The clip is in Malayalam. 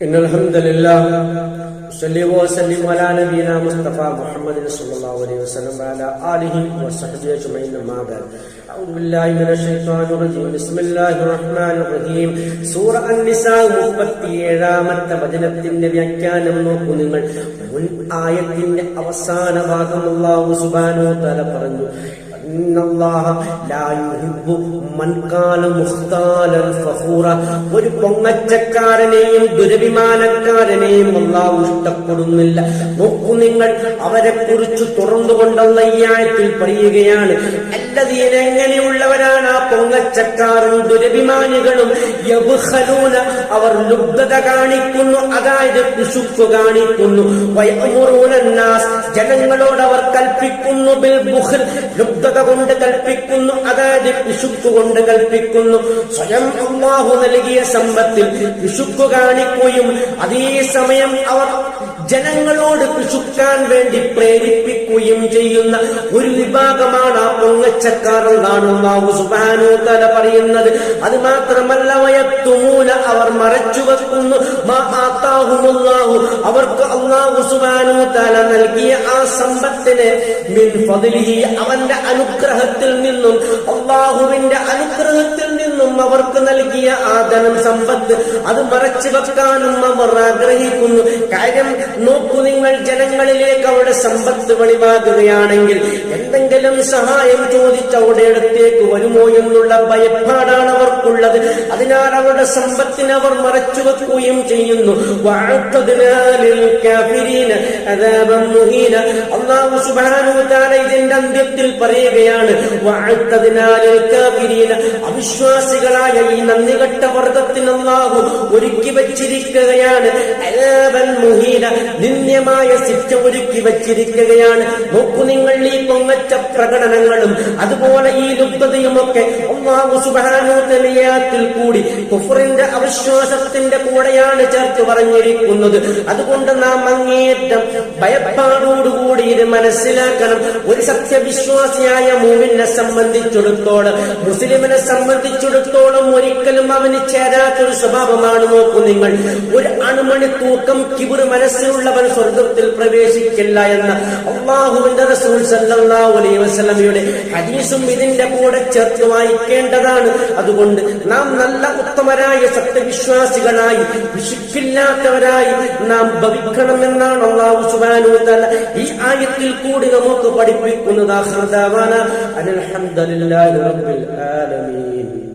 إن الحمد لله صلي وسلم على نبينا مصطفى محمد صلى الله عليه وسلم وعلى آله وصحبه أجمعين ما بعد أعوذ بالله من الشيطان الرجيم بسم الله الرحمن الرحيم സൂറ അന്നിസാ മുപ്പത്തിയേഴാമത്തെ വചനത്തിന്റെ വ്യാഖ്യാനം നോക്കൂ നിങ്ങൾ മുൻ ആയത്തിന്റെ അവസാന ഭാഗം അള്ളാഹു സുബാനോ തല പറഞ്ഞു ഒരു പൊങ്ങച്ചക്കാരനെയും ദുരഭിമാനക്കാരനെയും അള്ളാഹു ഇഷ്ടപ്പെടുന്നില്ല. നോക്കൂ നിങ്ങൾ അവരെ കുറിച്ച് തുറന്നുകൊണ്ടുള്ള ഈ ആയത്തിൽ പറയുകയാണ് അല്ലതീൻ എങ്ങനെയുള്ളവരാണ് ആ പൊങ്ങച്ചക്കാരും ദുരഭിമാനികളും? അവർ ലുബ്ധത കാണിക്കുന്നു അതായത് കാണിക്കുന്നു. ജനങ്ങളോട് അവർ കൽപ്പിക്കുന്നു ബിൽ ബുഖൽ ലുബ്ധത കൊണ്ട് കൽപ്പിക്കുന്നു അതായത് പിശുക്ക് കൊണ്ട് കൽപ്പിക്കുന്നു. സ്വയം അള്ളാഹു നൽകിയ സമ്പത്തിൽ പിശുക്ക് കാണിക്കുകയും അതേസമയം അവർ ജനങ്ങളോട് പിശുക്കാൻ വേണ്ടി പ്രേരിപ്പിക്കുകയും ചെയ്യുന്ന ഒരു വിഭാഗമാണ് ആ പൊങ്ങച്ചക്കാർ എന്നാണ് തല പറയുന്നത്. അത് മാത്രമല്ല വയത്തുമൂല അവർ മറച്ചു വെക്കുന്നു. അവർക്ക് അള്ളാഹു സുബാനു തല നൽകിയ ആ സമ്പത്തിനെ മിൻ അവന്റെ അനുഗ്രഹത്തിൽ നിന്നും അള്ളാഹുവിന്റെ അനുഗ്രഹത്തിൽ നിന്നും അവർക്ക് നൽകിയ ആ ധനം സമ്പത്ത് അത് മറച്ചു വെക്കാനും അവർ ആഗ്രഹിക്കുന്നു. കാര്യം നോക്കൂ നിങ്ങൾ ജനങ്ങളിലേക്ക് അവിടെ സമ്പത്ത് വെളിവാകുകയാണെങ്കിൽ എന്തെങ്കിലും സഹായം ചോദിച്ച് അവിടെ അടുത്തേക്ക് വരുമോ എന്നുള്ള ഭയപ്പാടാണ് അവർക്കുള്ളത്. അതിനാൽ അവരുടെ സമ്പത്തിന് അവർ മറച്ചു വെക്കുകയും ചെയ്യുന്നു. ഇതിന്റെ അന്ത്യത്തിൽ പറയുകയാണ് അവിശ്വാസികളായ ഈ നന്ദികെട്ട വർഗത്തിനൊന്നാകും ഒരുക്കി വച്ചിരിക്കുകയാണ് മുഹീന. നിന്ദ്യമായ ശിക്ഷ ഒരുക്കി വച്ചിരിക്കുകയാണ്. നോക്കൂ നിങ്ങൾ ഈ പൊങ്ങച്ച പ്രകടനങ്ങളും അതുപോലെ ഈ ലുപ്തതയും ഒക്കെ തആലയിൽ കൂടി കുഫറിന്റെ അവിശ്വാസത്തിന്റെ കൂടെയാണ് ചേർത്ത് പറഞ്ഞിരിക്കുന്നത്. അതുകൊണ്ട് നാം അങ്ങേറ്റം ഭയപ്പാടോടുകൂടി ഇത് മനസ്സിലാക്കണം. ഒരു സത്യവിശ്വാസിയായ മൂവിനെ സംബന്ധിച്ചിടത്തോളം മുസ്ലിമിനെ സംബന്ധിച്ചിടത്തോളം ഒരിക്കലും അവന് ചേരാത്തൊരു സ്വഭാവമാണ്. നോക്കൂ നിങ്ങൾ ഒരു അണുമണി തൂക്കം കിബിർ മനസ്സിലുള്ളവൻ സ്വർഗത്തിൽ പ്രവേശിക്കില്ല എന്ന് അള്ളാഹുവിന്റെ റസൂൽ സല്ലല്ലാഹു അലൈഹി വസല്ലമയുടെ ഹദീസും ഇതിന്റെ കൂടെ ചേർത്ത് വായിക്കേണ്ടതാണ്. അതുകൊണ്ട് നാം നല്ല ഉത്തമരായ സത്യവിശ്വാസികളായി വിശുക്കില്ലാത്തവരായി നാം ഭവിക്കണമെന്നാണ് അള്ളാഹു സുബാനു തല ഈ ആയത്തിൽ കൂടി നമുക്ക് പഠിപ്പിക്കുന്നത് ആഖിറ